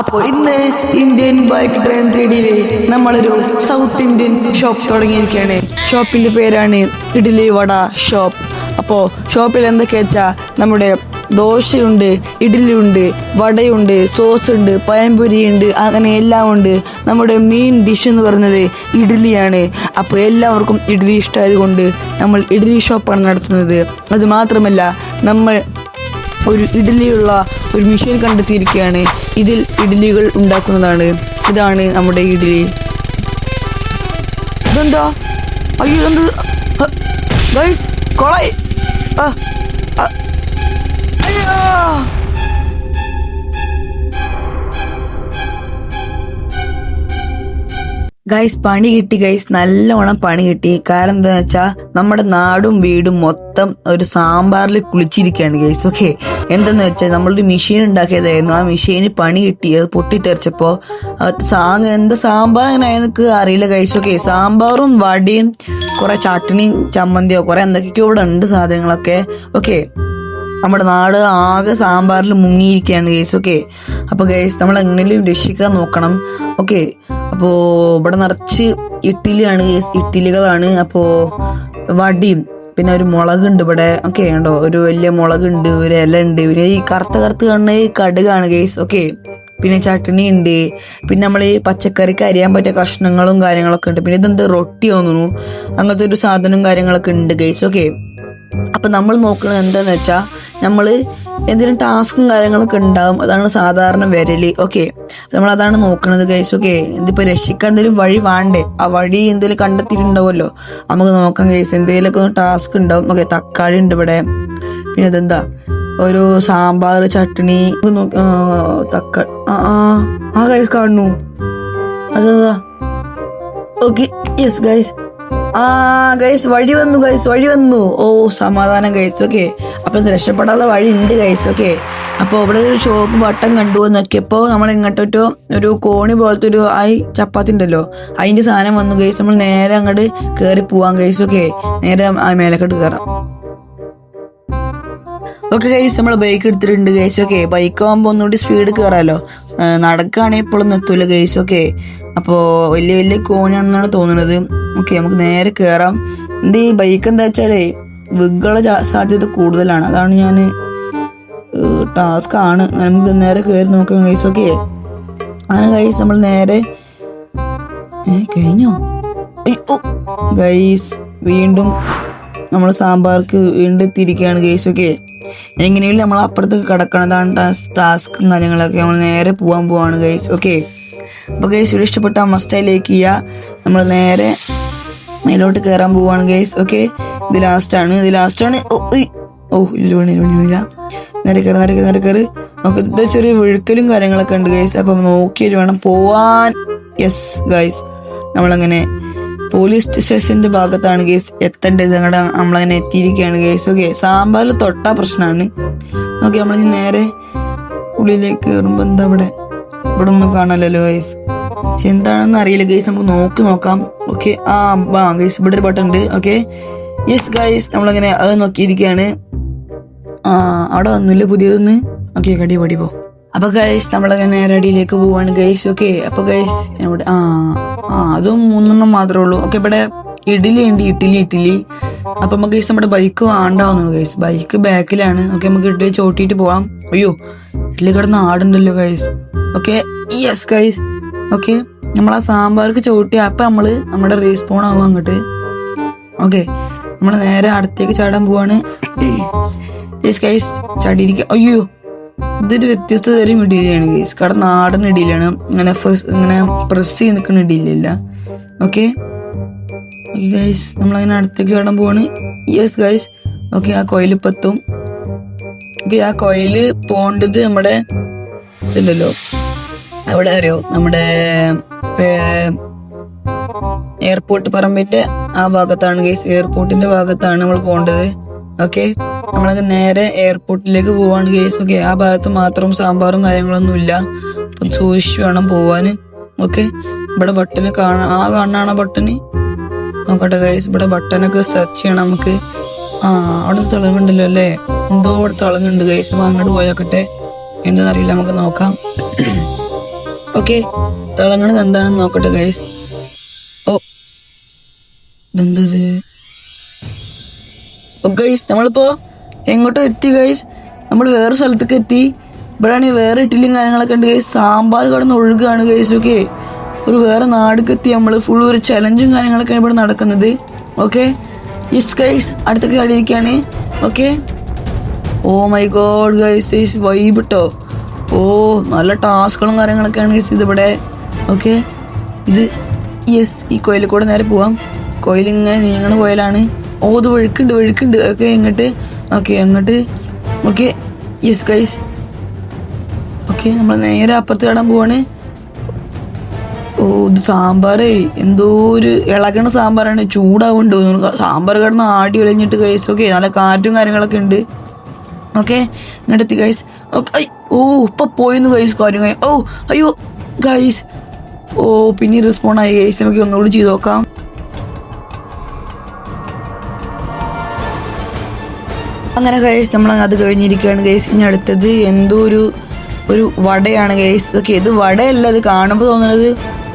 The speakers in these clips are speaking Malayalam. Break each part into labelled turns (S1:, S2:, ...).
S1: അപ്പോൾ ഇന്ന് ഇന്ത്യൻ ബൈക്ക് ട്രെയിൻ ത്രീ നമ്മളൊരു സൗത്ത് ഇന്ത്യൻ ഷോപ്പ് തുടങ്ങിയിരിക്കുകയാണ്. ഷോപ്പിന്റെ പേരാണ് ഇഡ്ഡലി വട ഷോപ്പ്. അപ്പോൾ ഷോപ്പിൽ എന്തൊക്കെ വെച്ചാൽ നമ്മുടെ ദോശയുണ്ട് ഇഡ്ഡലിയുണ്ട് വടയുണ്ട് സോസ് ഉണ്ട് പഴംപൊരി ഉണ്ട് അങ്ങനെ എല്ലാം ഉണ്ട്. നമ്മുടെ മെയിൻ ഡിഷ് എന്ന് പറയുന്നത് ഇഡ്ഡലിയാണ് അപ്പോൾ എല്ലാവർക്കും ഇഡ്ഡലി ഇഷ്ടമായതുകൊണ്ട് നമ്മൾ ഇഡ്ഡലി ഷോപ്പാണ് നടത്തുന്നത്. അത് മാത്രമല്ല നമ്മൾ ഒരു ഇഡ്ഡലിയുള്ള ഒരു മെഷീൻ കണ്ടെത്തിയിരിക്കുകയാണ്. ഇതിൽ ഇഡ്ഡലികൾ ഉണ്ടാക്കുന്നതാണ്. ഇതാണ് നമ്മുടെ ഇഡ്ഡലി. ഇതെന്താ? അയ്യോ ഇതെന്ത്? ഗൈസ് കൊളായി. ആ. അയ്യോ! ഗൈസ് പണി കിട്ടി ഗൈസ് നല്ലോണം പണി കിട്ടി. കാരണം എന്താ വെച്ചാൽ നമ്മുടെ നാടും വീടും മൊത്തം ഒരു സാമ്പാറിൽ കുളിച്ചിരിക്കുകയാണ് ഗൈസ് ഓക്കെ എന്തെന്ന് വെച്ചാൽ നമ്മളൊരു മെഷീൻ ഉണ്ടാക്കിയതായിരുന്നു. ആ മെഷീന് പണി കിട്ടി. അത് പൊട്ടിത്തെറിച്ചപ്പോൾ സാങ് എന്താ സാമ്പാർ അങ്ങനെ എനിക്ക് അറിയില്ല ഗൈസ് ഓക്കെ സാമ്പാറും വടിയും കുറേ ചട്നിയും ചമ്മന്തിയോ കുറേ എന്തൊക്കെയോ ഇവിടെ ഉണ്ട് സാധനങ്ങളൊക്കെ. ഓക്കെ നമ്മുടെ നാട് ആകെ സാമ്പാറിൽ മുങ്ങിയിരിക്കുകയാണ് ഗൈസ് ഓക്കെ അപ്പോൾ ഗൈസ് നമ്മൾ എങ്ങനെയും രക്ഷിക്കാൻ നോക്കണം ഓക്കെ അപ്പോൾ ഇവിടെ നിറച്ച് ഇഡ്ഡലിയാണ് ഗൈസ് ഇഡ്ഡലികളാണ്. അപ്പോൾ വടിയും പിന്നെ ഒരു മുളകുണ്ട് ഇവിടെ ഓക്കെ ഉണ്ടോ ഒരു വലിയ മുളകുണ്ട് ഒരു ഇല ഉണ്ട്. പിന്നെ ഈ കറുത്ത കറുത്ത് കാണുന്ന ഈ കടുകാണ് ഗൈസ് ഓക്കെ പിന്നെ ചട്ടണി ഉണ്ട്. പിന്നെ നമ്മൾ ഈ പച്ചക്കറിക്ക് അരിയാൻ പറ്റിയ കഷ്ണങ്ങളും കാര്യങ്ങളൊക്കെ ഉണ്ട്. പിന്നെ ഇതെന്ത് റൊട്ടി തോന്നുന്നു. അങ്ങനത്തെ ഒരു സാധനവും കാര്യങ്ങളൊക്കെ ഉണ്ട് ഗൈസ് ഓക്കെ അപ്പം നമ്മൾ നോക്കുന്നത് എന്താന്ന് വെച്ചാൽ നമ്മൾ എന്തെങ്കിലും ടാസ്കും കാര്യങ്ങളൊക്കെ ഉണ്ടാവും. അതാണ് സാധാരണ വരൽ. ഓക്കെ. നമ്മൾ അതാണ് നോക്കുന്നത് ഗൈസ് ഓക്കെ. ഇതിപ്പോൾ രക്ഷിക്കാൻ എന്തെങ്കിലും വഴി വേണ്ടേ? ആ വഴി എന്തെങ്കിലും കണ്ടെത്തിയിട്ടുണ്ടാവുമല്ലോ? നമുക്ക് നോക്കാം കേസ് എന്തെങ്കിലുമൊക്കെ ടാസ്ക് ഉണ്ടാവും. ഓക്കെ. തക്കാളി ഉണ്ട് ഇവിടെ. പിന്നെ ഇതെന്താ? ഒരു സാമ്പാർ ചട്നി. തക്ക ആ ഗൈസ് കാണുന്നു. അതെന്താ? ഓക്കെ. യെസ് ഗൈസ് ആ ഗൈസ് വഴി വന്നു ഗൈസ് വഴി വന്നു. ഓ സമാധാനം ഗൈസ് ഓക്കെ അപ്പൊ രക്ഷപ്പെടാനുള്ള വഴി ഉണ്ട് ഗൈസ് ഓക്കെ അപ്പോൾ ഇവിടെ ഒരു ഷോപ്പ് വട്ടം കണ്ടു നോക്കിയപ്പോൾ നമ്മൾ ഇങ്ങോട്ടൊരു ഒരു കോണി പോലത്തെ ഒരു ആയി ചപ്പാത്തി ഉണ്ടല്ലോ. അതിന്റെ സാധനം വന്നു ഗൈസ് നമ്മൾ നേരെ അങ്ങോട്ട് കയറി പോവാം ഗൈസ് ഓക്കെ നേരെ ആ മേലക്കോട്ട് കയറാം ഓക്കെ ഗൈസ് നമ്മൾ ബൈക്ക് എടുത്തിട്ടുണ്ട് ഗൈസ് ഓക്കെ ബൈക്ക് ആകുമ്പോൾ ഒന്നുകൂടി സ്പീഡ് കയറാമല്ലോ നടക്കുകയാണെങ്കിൽ ഇപ്പോഴൊന്നും എത്തൂല ഗൈസ് ഓക്കെ അപ്പോൾ വലിയ വലിയ കോണിയാണെന്നാണ് തോന്നുന്നത് ഓക്കെ നമുക്ക് നേരെ കയറാം എന്റെ ഈ ബൈക്ക് എന്താ വെച്ചാലേ വിഗുള്ള സാധ്യത കൂടുതലാണ്. അതാണ് ഞാൻ ടാസ്ക് ആണ്. നമുക്ക് നേരെ കയറി നോക്കാം ഗൈസ് ഓക്കെ അങ്ങനെ ഗൈസ് നമ്മൾ നേരെ കഴിഞ്ഞോ? ഗൈസ് വീണ്ടും നമ്മൾ സാമ്പാർക്ക് വീണ്ടും എത്തിയിരിക്കുകയാണ് ഗൈസ് ഓക്കെ എങ്ങനെയും നമ്മൾ അപ്പുറത്തേക്ക് കിടക്കണതാണ് ടാസ്കും കാര്യങ്ങളൊക്കെ. നമ്മൾ നേരെ പോകാൻ പോവാണ് ഗൈസ് ഓക്കെ അപ്പോൾ ഗൈസ് ഇവിടെ ഇഷ്ടപ്പെട്ട മസ്റ്റായി ലൈക്ക് ചെയ്യുക നമ്മൾ നേരെ മേലോട്ട് കയറാൻ പോവാണ് ഗൈസ് ഓക്കെ ഇത് ലാസ്റ്റാണ് ഇത് ലാസ്റ്റാണ് ഓ. ഓ വേണം, നേരെ കയറി നേരെ നേരെ കയറി നമുക്ക് ചെറിയ ഒഴുക്കലും കാര്യങ്ങളൊക്കെ ഉണ്ട് ഗൈസ് അപ്പം നോക്കിയിട്ട് വേണം പോവാൻ. യെസ് ഗൈസ് നമ്മളങ്ങനെ പോലീസ് സ്റ്റേഷന്റെ ഭാഗത്താണ് കേസ് എത്തേണ്ടത്. ഞങ്ങളുടെ നമ്മളങ്ങനെ എത്തിയിരിക്കുകയാണ് കേസ് ഓക്കെ സാമ്പാറിൽ തൊട്ടാ പ്രശ്നമാണ് ഓക്കെ നമ്മൾ നേരെ ഉള്ളിലേക്ക് കയറുമ്പോൾ എന്താ ഇവിടെ ഇവിടെ ഒന്നും കാണാനല്ലോ ഗൈസ് പക്ഷെ എന്താണെന്ന് അറിയില്ല ഗൈസ് നമുക്ക് നോക്കി നോക്കാം. ഓക്കെ ആ വാ ഗൈസ് ഇവിടെ ഒരു ബട്ടൺ ഉണ്ട്. ഓക്കെ യെസ് ഗൈസ് നമ്മളങ്ങനെ അത് നോക്കിയിരിക്കുകയാണ്. ആ അവിടെ വന്നില്ല പുതിയതൊന്ന്? ഓക്കെ കടി പടി പോ. അപ്പൊ ഗൈസ് നമ്മളങ്ങനെ നേരെ അടിയിലേക്ക് പോവാണ് ഗൈസ് ഓക്കെ അപ്പൊ ഗൈസ് ഇവിടെ ആ ആ അതും മൂന്നെണ്ണം മാത്രമേ ഉള്ളൂ. ഓക്കെ ഇവിടെ ഇഡ്ഡലി ഉണ്ട്. ഇഡ്ഡലി ഇഡ്ഡലി. അപ്പൊ നമുക്ക് ഗൈസ് നമ്മുടെ ബൈക്ക് വേണ്ടാവുന്നുള്ളൂ ഗൈസ് ബൈക്ക് ബാക്കിലാണ്. ഓക്കെ നമുക്ക് ഇഡ്ഡലി ചോട്ടിയിട്ട് പോവാം. അയ്യോ ഇഡ്ഡലി കിടന്ന് ആടുണ്ടല്ലോ guys okay yes guys okay നമ്മൾ ആ സാമ്പാർക്ക് ചോട്ടി അപ്പൊ നമ്മൾ നമ്മുടെ റീസ്പോൺ ആവും അങ്ങോട്ട്. ഓക്കെ നമ്മൾ നേരെ അടുത്തേക്ക് ചാടാൻ പോവാണ്. ഗൈസ് ചാടിയിരിക്കുക അയ്യോ ഇതൊരു വ്യത്യസ്ത തരം ഇഡലിയാണ് ഗൈസ് കാരണം നാടൻ ഇടിയിലാണ് ഇങ്ങനെ ഇങ്ങനെ പ്രസ് ചെയ്ത് നിൽക്കുന്ന ഇഡലിയല്ല ഓക്കെ ഓക്കെ ഗൈസ് നമ്മളങ്ങനെ അടുത്തേക്ക് കടം പോവാണ്. യെസ് ഗൈസ് ഓക്കെ ആ കോയിലിപ്പത്തും. ഓക്കെ ആ കോയിൽ പോണ്ടത് നമ്മുടെ ഇതുണ്ടല്ലോ. അവിടെ അറിയോ? നമ്മുടെ എയർപോർട്ട് പറമ്പിന്റെ ആ ഭാഗത്താണ് ഗൈസ് എയർപോർട്ടിന്റെ ഭാഗത്താണ് നമ്മൾ പോകേണ്ടത് ഓക്കെ നമ്മളങ്ങ് നേരെ എയർപോർട്ടിലേക്ക് പോവാണ് കേസ് ഓക്കെ ആ ഭാഗത്ത് മാത്രം സാമ്പാറും കാര്യങ്ങളൊന്നും ഇല്ല അപ്പം സൂക്ഷിച്ച് വേണം പോവാന്. ഓക്കെ ഇവിടെ ബട്ടന് കാണാ ആ കാണാണ ബട്ടന് നോക്കട്ടെ ഗൈസ് ഇവിടെ ബട്ടനൊക്കെ സെർച്ച് ചെയ്യണം നമുക്ക്. ആ അവിടെ തിളങ്ങുണ്ടല്ലോ അല്ലേ? എന്തോ അവിടെ തിളങ്ങുന്നുണ്ട് ഗൈസ് അങ്ങോട്ട് പോയാക്കട്ടെ. എന്താണെന്നറിയില്ല നമുക്ക് നോക്കാം. ഓക്കെ തിളങ്ങണത് എന്താണെന്ന് നോക്കട്ടെ ഗൈസ് ഓ ഇതെന്തത് ഗൈസ് നമ്മളിപ്പോ എങ്ങോട്ടോ എത്തി ഗൈസ് നമ്മൾ വേറെ സ്ഥലത്തേക്ക് എത്തി. ഇവിടെയാണെങ്കിൽ വേറെ ഇഡ്ഡലിയും കാര്യങ്ങളൊക്കെ ഉണ്ട് ഗൈസ് സാമ്പാർ കടന്ന് ഒഴുകുകയാണ് ഗൈസ് ഓക്കെ ഒരു വേറെ നാടുക്ക് എത്തി നമ്മൾ. ഫുൾ ഒരു ചലഞ്ചും കാര്യങ്ങളൊക്കെയാണ് ഇവിടെ നടക്കുന്നത്. ഓക്കെ യെസ് ഗൈസ് അടുത്തൊക്കെ കടിയിരിക്കുകയാണ് okay oh my god guys guys vibe കേട്ടോ ഓ നല്ല ടാസ്കുകളും കാര്യങ്ങളൊക്കെയാണ് ഗൈസ് ഇതിവിടെ. ഓക്കെ ഇത് യെസ് ഈ കോയിലിൽ കൂടെ നേരെ പോവാം. കോയിൽ ഇങ്ങനെ നീങ്ങണ കോയിലാണ്. ഓ ഇത് വഴുക്കുണ്ട് വഴുക്കുണ്ട്. ഓക്കെ എങ്ങോട്ട്? ഓക്കെ എങ്ങോട്ട് ഓക്കെ യെസ് ഗൈസ് ഓക്കെ നമ്മൾ നേരെ അപ്പുറത്ത് കാണാൻ പോവാണ്. ഓ ഇത് സാമ്പാറേ. എന്തോ ഒരു ഇളകണ സാമ്പാറാണ്. ചൂടാവുണ്ട് തോന്നുന്നു. സാമ്പാർ കിടന്ന് ആടി ഒലഞ്ഞിട്ട് ഗൈസ് ഓക്കെ നല്ല കാറ്റും കാര്യങ്ങളൊക്കെ ഉണ്ട്. ഓക്കെ ഇങ്ങോട്ടെത്തി ഗൈസ് ഓക്കെ ഓ ഇപ്പൊ പോയിന്ന് ഗൈസ് കാര്യം ഓ അയ്യോ ഗൈസ് ഓ പിന്നെ റെസ്പോണ്ട് ആയി ഗൈസ് നമുക്ക് ഒന്നുകൂടി ചെയ്ത് നോക്കാം. അങ്ങനെ കഴിച്ച് നമ്മൾ അത് കഴിഞ്ഞിരിക്കുകയാണ് ഗൈസ് ഇനി അടുത്തത് എന്തോ ഒരു ഒരു വടയാണ് ഗൈസ് ഓക്കെ ഇത് വടയല്ല ഇത് കാണുമ്പോൾ തോന്നുന്നത്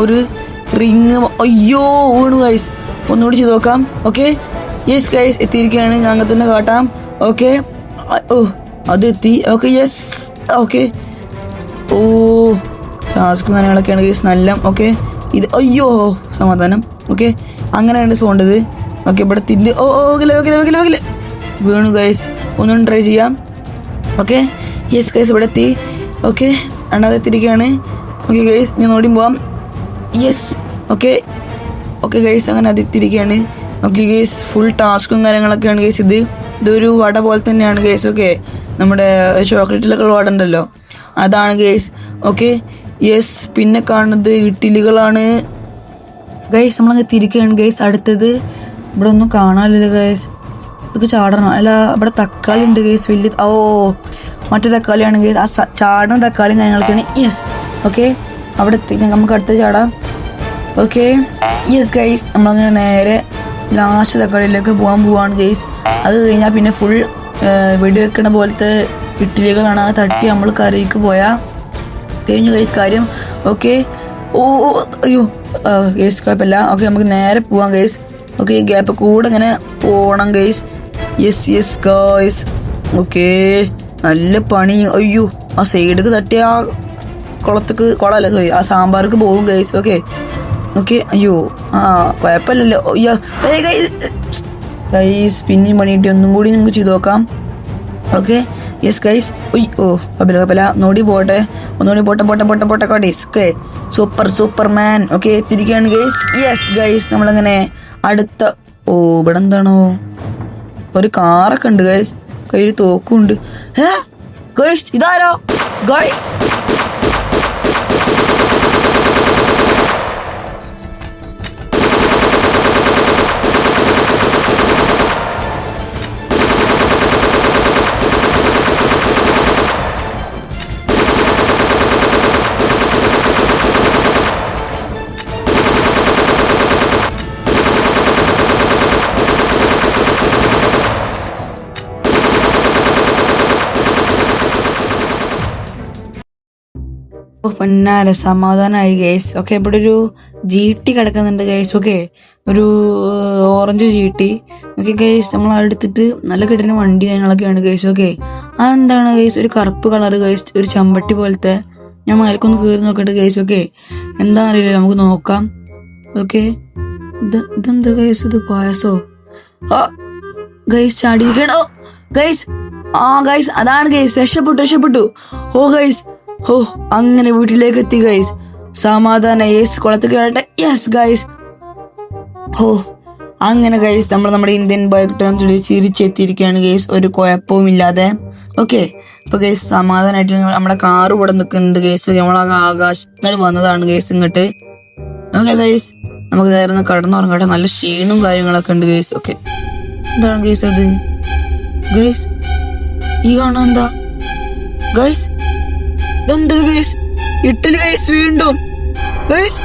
S1: ഒരു റിങ് അയ്യോ വീണു ഗൈസ് ഒന്നുകൂടി ചെയ്ത് നോക്കാം. ഓക്കെ യെസ് ഗൈസ് എത്തിയിരിക്കുകയാണ്. ഞാൻ അങ്ങനെ തന്നെ കാട്ടാം. ഓക്കെ ഓ അത് എത്തി ഓക്കെ യെസ് ഓക്കെ ഓ ടാസ്കും കാര്യങ്ങളൊക്കെയാണ് ഗൈസ് നല്ല ഓക്കെ ഇത് അയ്യോ സമാധാനം. ഓക്കെ അങ്ങനെയാണ് പോകേണ്ടത് ഓക്കെ ഇവിടെ തിരിഞ്ഞ് ഓ ഓ ഓക്കെ ഓക്കെ ഓക്കെ ഓക്കെ വീണു ഗൈസ് ഒന്നും ട്രൈ ചെയ്യാം. ഓക്കെ യെസ് ഗൈസ് ഇവിടെ എത്തി. ഓക്കെ രണ്ടാമത് എത്തിയിരിക്കുകയാണ്. ഓക്കെ ഗൈസ് ഞാൻ ഓടി പോവാം. യെസ് ഓക്കെ ഓക്കെ ഗൈസ് അങ്ങനെ അത് എത്തിയിരിക്കുകയാണ്. ഓക്കെ ഗൈസ് ഫുൾ ടാസ്കും കാര്യങ്ങളൊക്കെയാണ് ഗൈസ് ഇത്. ഇതൊരു വട പോലെ തന്നെയാണ് ഗൈസ് ഓക്കെ നമ്മുടെ ചോക്ലേറ്റിലൊക്കെ ഉള്ള വട ഉണ്ടല്ലോ. അതാണ് ഗൈസ് ഓക്കെ യെസ് പിന്നെ കാണുന്നത് ഇഡ്ഡലികളാണ്. ഗൈസ് നമ്മളങ്ങ് തിരിക്കുകയാണ് ഗൈസ് അടുത്തത്. ഇവിടെ ഒന്നും കാണാനില്ല ഗൈസ് ഇതൊക്കെ ചാടണം. അല്ല ഇവിടെ തക്കാളി ഉണ്ട് ഗൈസ് വലിയ ഓ മറ്റേ തക്കാളിയാണ് ഗൈസ് ആ ചാടുന്ന തക്കാളിയും കാര്യങ്ങളൊക്കെയാണ്. യെസ് ഓക്കെ അവിടെ എത്തി നമുക്ക് അടുത്ത് ചാടാം. ഓക്കെ യെസ് ഗൈസ് നമ്മളങ്ങനെ നേരെ ലാസ്റ്റ് തക്കാളിയിലേക്ക് പോകാൻ പോവാണ് ഗൈസ് അത് കഴിഞ്ഞാൽ പിന്നെ ഫുൾ വെടിവെക്കണ പോലത്തെ ഇഡ്ഡലികളാണ് അത് തട്ടി നമ്മൾ കറിക്ക് പോയാൽ കഴിഞ്ഞു ഗൈസ് കാര്യം. ഓക്കെ ഓ, അയ്യോ ഗൈസ് കുഴപ്പമില്ല. ഓക്കെ നമുക്ക് നേരെ പോവാം ഗൈസ് ഓക്കെ ഈ ഗ്യാപ്പ് കൂടെ ഇങ്ങനെ പോകണം guys yes yes guys okay നല്ല പണി. അയ്യോ ആ സൈഡിക്ക് തട്ടിയ ആ കുളത്തേക്ക് കുളമല്ല? സോറി ആ സാമ്പാർക്ക് പോകും ഗൈസ് ഓക്കെ ഓക്കെ അയ്യോ ആ കുഴപ്പമില്ലല്ലോ. ഗൈസ് പിന്നെയും പണിയിട്ട് ഒന്നും കൂടി നമുക്ക് ചെയ്ത് നോക്കാം. ഓക്കെ യെസ് ഗൈസ് ഉയ് ഓ കപ്പല കപ്പല ഒന്നുകൂടി പോട്ടെ. ഒന്നുകൂടി പോട്ടെ പോട്ടെ പോട്ടെ പോട്ടെ കോട്ടീസ് okay super super man okay എത്തിരിക്കുകയാണ് guys yes guys നമ്മളങ്ങനെ അടുത്ത ഓ ഇവിടെ എന്താണോ? ഒരു കാറൊക്കെ ഉണ്ട് ഗൈസ് കയ്യിൽ തോക്കുണ്ട്. ഇതാരോ? ഗൈസ് പൊന്നാല സമാധാനമായി ഗൈസ് ഓക്കെ ഇവിടെ ഒരു ജി ടി കിടക്കുന്നുണ്ട് ഗൈസ് ഓക്കെ ഒരു orange G T okay guys നമ്മൾ എടുത്തിട്ട് നല്ല കിട്ടുന്ന വണ്ടി കാര്യങ്ങളൊക്കെയാണ് ഗൈസ് ഓക്കെ അതെന്താണ് ഗൈസ് ഒരു കറുപ്പ് കളർ ഗൈസ് ഒരു ചമ്പട്ടി പോലത്തെ. ഞാൻ മേൽക്കൊന്ന് കയറി നോക്കട്ടെ ഗൈസ് ഓക്കെ എന്താണെന്നറിയില്ല നമുക്ക് നോക്കാം. ഓക്കെ. ഇത് ഇതെന്താ ഗൈസ് ഇത് പായസോ? ഗൈസ് ചാടിയിരിക്കണോ? ഗൈസ് ആ ഗൈസ് അതാണ് ഗൈസ് രക്ഷപ്പെട്ടു രക്ഷപ്പെട്ടു. ഓ ഗൈസ് ഓ അങ്ങനെ വീട്ടിലേക്ക് എത്തി ഗൈസ് സമാധാന യേസ് കുളത്ത് കേട്ടെ യെസ് ഗൈസ് ഓ അങ്ങനെ ഗൈസ് നമ്മൾ നമ്മുടെ ഇന്ത്യൻ ബൈക്ക് ടേംസിൽ ചിരിച്ചെത്തിയിരിക്കുകയാണ് ഗൈസ് ഒരു കുഴപ്പവും ഇല്ലാതെ ഓക്കെ അപ്പൊ ഗൈസ് സമാധാനമായിട്ട് നമ്മുടെ കാറ് ഇവിടെ നിൽക്കുന്നുണ്ട് ഗൈസ് നമ്മൾ ആകാശങ്ങൾ വന്നതാണ് ഗൈസ് ഇങ്ങോട്ട്. ഓക്കെ ഗൈസ് നമുക്ക് നേരെ കടന്നുറങ്ങട്ടെ. നല്ല ക്ഷീണവും കാര്യങ്ങളൊക്കെ ഉണ്ട് ഗൈസ് ഓക്കെ എന്താണ് ഗൈസ് അത്? ഗൈസ് ഈ കാണാൻ എന്താ? ഗൈസ് ഇതെന്ത് ഗൈസ് ഇട്ടലി ഗൈസ് വീണ്ടും. ഗൈസ്